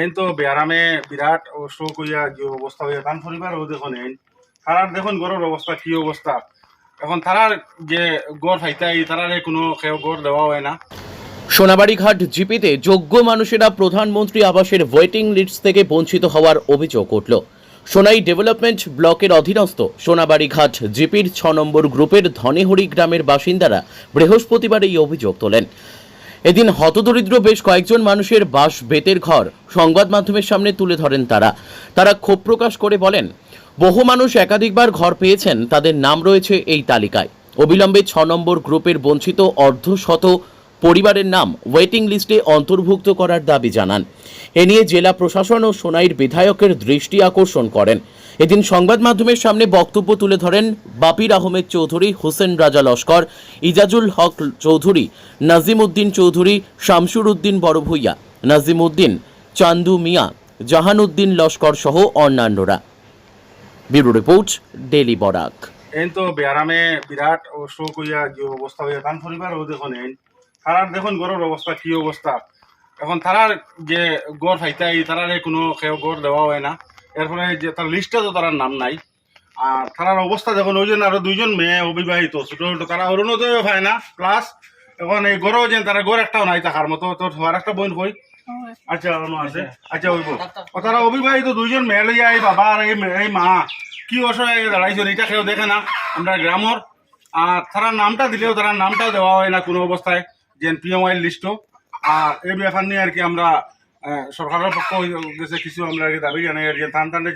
এই তো বেয়ারামে বিরাট শোক হইয়া যে অবস্থা হইয়া তান পরিবার ও দেখুন এই তারার দেখুন গড়ের অবস্থা, কি অবস্থা। এখন তারার যে গড় ফাইতাই তারারে কোনো খেয়ে গড় দেওয়া হয় না। সোনাবাড়িঘাট জিপিতে যোগ্য মানুষেরা প্রধানমন্ত্রী আবাসের ওয়েটিং লিস্ট থেকে বঞ্চিত হওয়ার অভিযোগ উঠল। সোনাই ডেভেলপমেন্ট ব্লকের অধীনস্থ সোনাবাড়িঘাট জিপির ছ নম্বর গ্রুপের ধনেহরি গ্রামের বাসিন্দারা বৃহস্পতিবার এই অভিযোগ তোলেন। এদিন হতদরিদ্র বেশ কয়েকজন মানুষের বাস, বেতের ঘর সংবাদ মাধ্যমের সামনে তুলে ধরেন তারা। তারা ক্ষোভ প্রকাশ করে বলেন, বহু মানুষ একাধিকবার ঘর পেয়েছেন, তাদের নাম রয়েছে এই তালিকায়। অবিলম্বে ছ নম্বর গ্রুপের বঞ্চিত অর্ধশত পরিবারের নাম ওয়েটিং লিস্টে অন্তর্ভুক্ত করার দাবি জানান। এ নিয়ে জেলা প্রশাসন ও সোনাইর বিধায়কের দৃষ্টি আকর্ষণ করেন। এদিন সংবাদ মাধ্যমের সামনে বক্তব্য তুলে ধরেন বাপির আহমেদ চৌধুরী, হোসেন রাজা লস্কর, ইজাজুল হক চৌধুরী, নাজিম উদ্দিন চৌধুরী, শামসুর উদ্দিন বড়ভূইয়া নাজিম উদ্দিন, চান্দু মিয়া, জাহান উদ্দিন লস্কর সহ অন্যান্যরা। Bureau report, daily Barak. এই তো বেয়ারামে বিরাট হইয়া যে অবস্থা হইয়া তান পরিবার ও দেখুন এই তারার দেখুন গরুর অবস্থা, কি অবস্থা। এখন তারার যে গড় ফাইতাই তারারে কোনো খেয়ে গড় দেওয়া হয় না। এর ফলে যে তার লিস্টে তো তারার নাম নাই। আর তারার অবস্থা দেখুন, ওই জন্য আরও দুইজন মেয়ে অবিবাহিত, ছোট ছোট, তারা অরুণোদয় পায় না। প্লাস এখন এই গড়ও যে তারা গড় একটাও নাই তাহার মতো, তোর তোমার একটা বোন কই? আচ্ছা আচ্ছা তারা অবিবাহিত দুইজন মেয়ে লইয়া, এই বাবা আর এই মা কি কেউ দেখে না। আমরা গ্রামর। আর তারা নামটা দিলেও তারা নামটাও দেওয়া হয় না কোনো অবস্থায়। যে পিএমআই লিস্টও আর এই ব্যাপার নিয়ে আর কি আমরা সরকারের পক্ষ কিছু আমরা আর কি দাবি জানাই। আর কি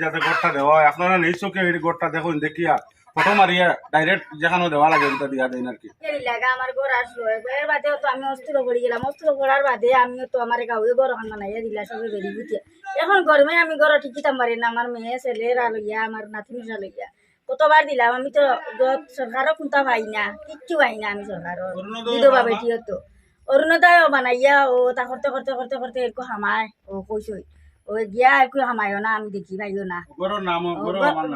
যাতে গড়টা দেওয়া হয়। আপনারা এই গড়টা দেখুন দেখিয়া মারিয়া ডাইরেক্ট যেখানে দেওয়া লাগে ওটা দিয়া দেন আর কি। আমার ঘর আসলো। এর বাদেও তো আমি অস্থির করে গেলাম। অস্থির করার বাদে আমিও তো আমার গাঁয়ে ঘর খান বানাইয়া দিলা, সবে বেরিয়ে এখন গরমে আমি ঘর টিকিতাম পারি না। আমার মেয়ে, ছেলেরা লইয়া আমার নাতিনিরা লইয়া কতবার দিলাম আমি তো সরকারও কোনটা পাই না কিচ্ছু পাই না আমি সরকারও বিধবা বেটিও তো অরুণোদয় বানাইয়া ও তা করতে করতে করতে করতে এরকম হামায় ও কইসই ও গিয়া একটু হামায়ও না আমি দেখি পাইও না।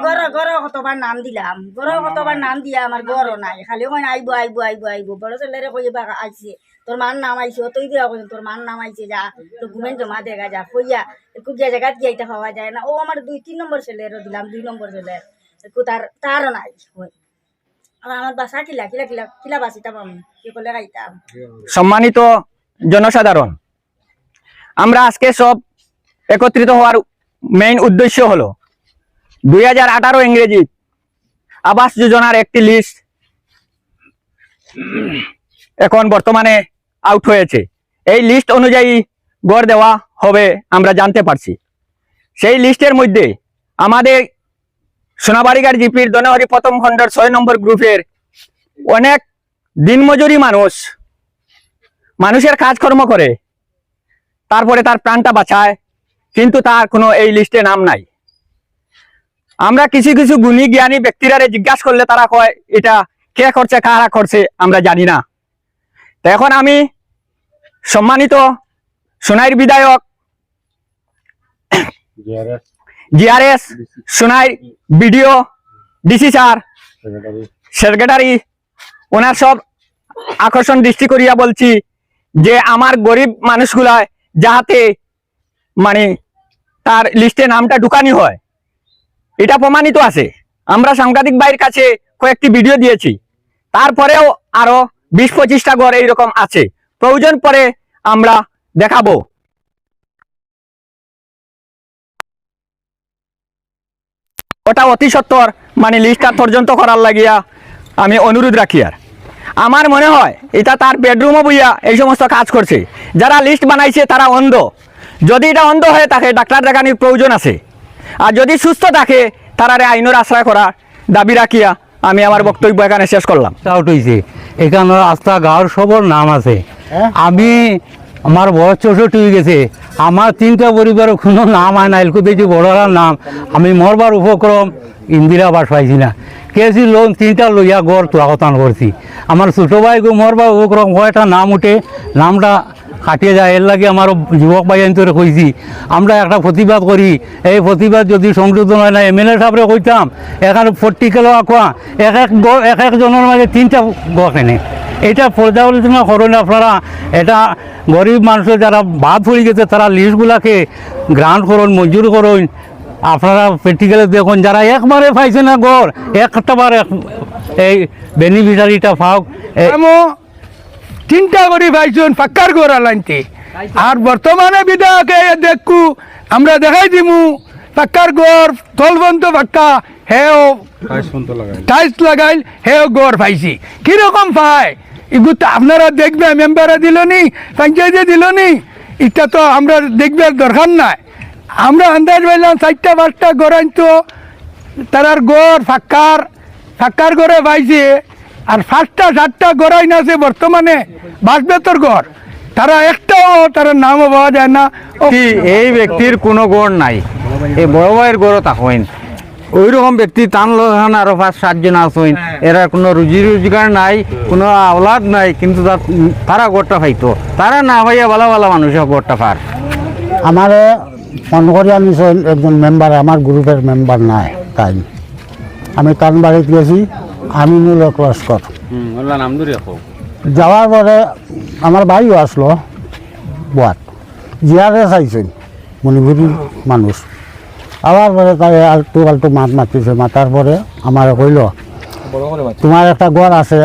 গর গর কতবার নাম। দিলাম। গর কতবার নাম দিয়া আমার গরও নাই। খালি কই আইব আইব আইব আইব। বড় ছেলেরে কই বা আইছে তোর মান নাম আইছে তুই দিয়া কইছ তোর মান নাম আইছে যা। তো ঘুমেন জমা দেখা যা। কইয়া একটু গিয়া জায়গাত গিয়াইতে পাওয়া যায় না। ও আমার দুই তিন নম্বর ছেলেরও দিলাম দুই নম্বর ছেলের একটু তার নাই। আমার বাসা কিলা কিলা কিলা কিলা সম্মানিত জনসাধারণ আমরা আজকে সব একত্রিত হওয়ার মেইন উদ্দেশ্য হলো, দুই হাজার আঠারো ইংরেজি আবাস যোজনার একটি লিস্ট এখন বর্তমানে আউট হয়েছে। এই লিস্ট অনুযায়ী গড় দেওয়া হবে, আমরা জানতে পারছি। সেই লিস্টের মধ্যে আমাদের সোনাবাড়িঘাট জিপির দনহরি প্রথম খণ্ডের ছয় নম্বর গ্রুপের অনেক দিনমজুরি মানুষ, মানুষের কাজকর্ম করে, তারপরে তার প্রাণটা বাঁচায়, কিন্তু তার কোনো এই লিস্টে নাম নাই। আমরা কিছু কিছু গুণী জ্ঞানী ব্যক্তিরা জিজ্ঞাসা করলে তারা কয়, এটা কে করছে, কারা করছে, আমরা জানি না। তো এখন আমি সম্মানিত সোনাইর বিধায়ক GRS, Sonai, BDO, DC sir, secretary, ওনার সব আকর্ষণ দৃষ্টি করিয়া বলছি যে আমার গরিব মানুষগুলা যাহাতে মানে তার লিস্টে নামটা ঢুকানি হয়। এটা প্রমাণিত আছে। আমরা সাংবাদিক ভাইয়ের কাছে কয়েকটি ভিডিও দিয়েছি। তারপরেও আরও বিশ পঁচিশটা ঘর এইরকম আছে। প্রয়োজন পরে আমরা দেখাবো। ওটা অতি সত্তর মানে লিস্টটা পর্যন্ত করার লাগিয়া আমি অনুরোধ রাখি আর। আমার মনে হয় এটা তার বেডরুমও বইয়া এই সমস্ত কাজ করছে। যারা লিস্ট বানাইছে তারা অন্ধ। যদি এটা অন্ধ হয়ে থাকে ডাক্তার দেখানির প্রয়োজন আছে। আর যদি সুস্থ থাকে তারারে আইনের আশ্রয় করার দাবি রাখিয়া আমি আমার বক্তব্য এখানে শেষ করলাম। আউট হয়েছে এখানে রাস্তা গাঁর সবর নাম আছে। আমি আমার বয়স চৌষট্টি হয়ে গেছে। আমার তিনটা পরিবারের কোনো নাম হয় না এলকু দেখি বড়রার নাম। আমি মরবার উপক্রম ইন্দিরা আবাস পাইছি না। কেসি লোন তিনটা লইয়া গড় তোয়াকতান করছি। আমার ছোটো ভাইকে মরবার উপক্রম কয়টা নাম উঠে, নামটা কাটিয়ে যায়। এর লাগে আমার যুবক ভাই কইছি, আমরা একটা প্রতিবাদ করি। এই প্রতিবাদ যদি সংশোধন হয় না এম এল এ সাহেবরে কইতাম, এখানে ফোর্টি কিলো আঁকুয়া, এক এক এক একজনের মাঝে তিনটা গড় কেনে এটা পর্যালোচনা করুন আপনারা এটা গরিব মানুষের যারা বাদ পড়ে গেছে তারা লিস্টগুলাকে গ্রান্ট করুন মঞ্জুর করুন। আপনারা প্র্যাকটিক্যালে দেখুন যারা একবারে পাইছে না গড় একটা বার এই বেনিফিশিয়ারিটা পাওক। চিন্তা করি ভাইছুন পাক্কার গোড়া লাইনতে আর বর্তমানে বিধায়কে দেখু আমরা দেখাই দিমু পাক্কার গড় তলবন্ত পাক্কা হেও টাইলস লাগাইল হেও গড় পাইছি। কীরকম পায়? এগুলো তো আপনারা দেখবে মেম্বারে দিল নি পঞ্চায়েতে দিল নি এটা তো আমরা দেখবে দরকার নাই। আমরা আন্দাজ পাইলাম চারটা, পাঁচটা গড়াইন তো তারার গড় ফাক্কার ফাক্কার গড়ে পাইছে আর পাঁচটা, সাতটা গড়াই না আছে বর্তমানে বাসবেতর গড় তারা একটাও তার নামও পাওয়া যায় না। এই ব্যক্তির কোনো গড় নাই। এই বড় ভাইয়ের গড়ও তাকইন ওই রকম ব্যক্তি টান লোহান আরও পাঁচ সাতজন আসইন এরা কোনো রুজি রোজগার নাই কোনো আওলাদ নাই কিন্তু তার- গড়টা পাইতো। তারা না ভাইয়া ভালো ভালো মানুষের গড়টা পার। আমারে মন করি আমি একজন মেম্বার আমার গ্রুপের মেম্বার নাই তাই। আমি তান বাড়িতে গেছি আমিনুল লস্কর নাম ধরে রাখো যাওয়ার পরে আমার ভাইও আসলো বাত জিয়ারে চাইছেন মণিপুরীর মানুষ। আবার পরে তাই আলটু আলটু মাত মাতিছে মাতার পরে আমার কইল তোমার একটা ঘর আছে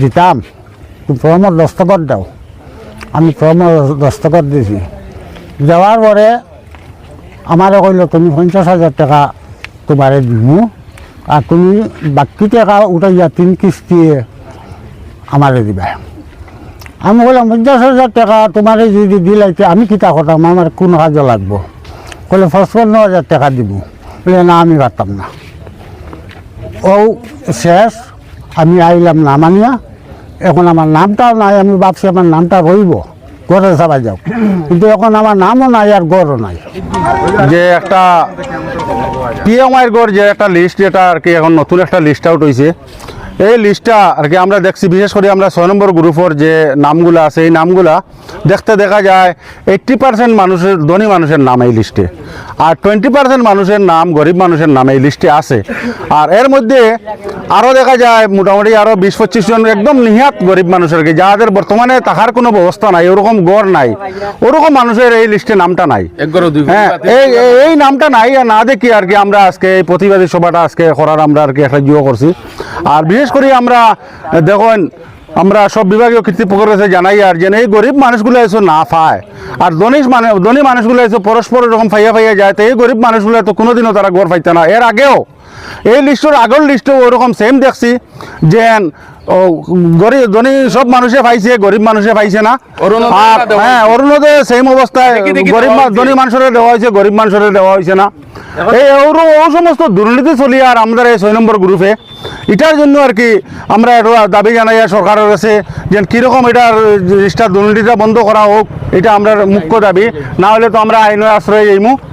দিতাম তুমি ফর্মর দস্তখত দাও। আমি ফর্মর দস্তখত দিছি। যাওয়ার পরে আমারে কইল তুমি পঞ্চাশ হাজার টাকা তোমারে দিমু আর তুমি বাকি টাকা উঠাইয়া তিন কিস্তি আমারে দিবা। আমি বললাম পঞ্চাশ হাজার টাকা তোমারে যদি দিলাইতে আমি কিতা করতাম? আমার কোন কাজে লাগবো? বলে পঁচপন্ন হাজার টাকা দিব। বলে, না, আমি পারতাম না। ও শেষ, আমি আইলাম নামানিয়া। এখন আমার নামটাও নাই, আমি ভাবছি আমার নামটা রইব, ঘরে সবাই যাও কিন্তু এখন আমার নামও নাই আর গড়ও নাই। যে একটা পিএমআইয়ের গড় যে একটা লিস্ট যেটা আর কি এখন নতুন একটা লিস্ট আউট হয়েছে এই লিস্টটা আর কি আমরা দেখছি বিশেষ করে আমরা ছয় নম্বর গ্রুপের যে নামগুলো আছে এই নামগুলা দেখতে দেখা যায় এইট্টি পার্সেন্ট মানুষের ধনী মানুষের নাম এই লিস্টে আর টোয়েন্টি পার্সেন্ট মানুষের নাম গরিব মানুষের নাম এই লিস্টে আছে। আর এর মধ্যে আরও দেখা যায় মোটামুটি আরও বিশ পঁচিশ জন একদম নিহাত গরিব মানুষের কি যাদের বর্তমানে তাহার কোনো ব্যবস্থা নাই ওরকম গড় নাই ওরকম মানুষের এই লিস্টে নামটা নাই। হ্যাঁ এই এই- নামটা নাই আর না দেখি আর কি আমরা আজকে এই প্রতিবাদী সভাটা আজকে করার আমরা আর কি একটা জিও করছি। আর বিশেষ করে আমরা দেখুন আমরা সব বিভাগীয় কর্তৃপক্ষের কাছে জানাই আর যে এই গরিব মানুষগুলো এসে না পায় আর ধনী মানে ধনী মানুষগুলো এসে পরস্পর এরকম ফাইয়া ফাইয়া যায় তো এই গরিব মানুষগুলো তো কোনোদিনও তারা গড় পাইতে না। এর আগেও এই লিস্টের আগের লিস্টেও ওরকম সেম দেখছি যে গরিব ধনী সব মানুষে পাইছে গরিব মানুষে পাইছে না। হ্যাঁ অরুণোদয় সেম অবস্থায় গরিব ধনী মানুষের দেওয়া হয়েছে গরিব মানুষের দেওয়া হয়েছে না। এই ওর ও সমস্ত দুর্নীতি চলি আর আমাদের এই ছয় নম্বর গ্রুপে এটার জন্য আর কি আমরা দাবি জানাই সরকারের কাছে যে কীরকম এটার জিনিসটা দুর্নীতিটা বন্ধ করা হোক, এটা আমরা মুখ্য দাবি। না হলে তো আমরা আইনের আশ্রয় যাইমু।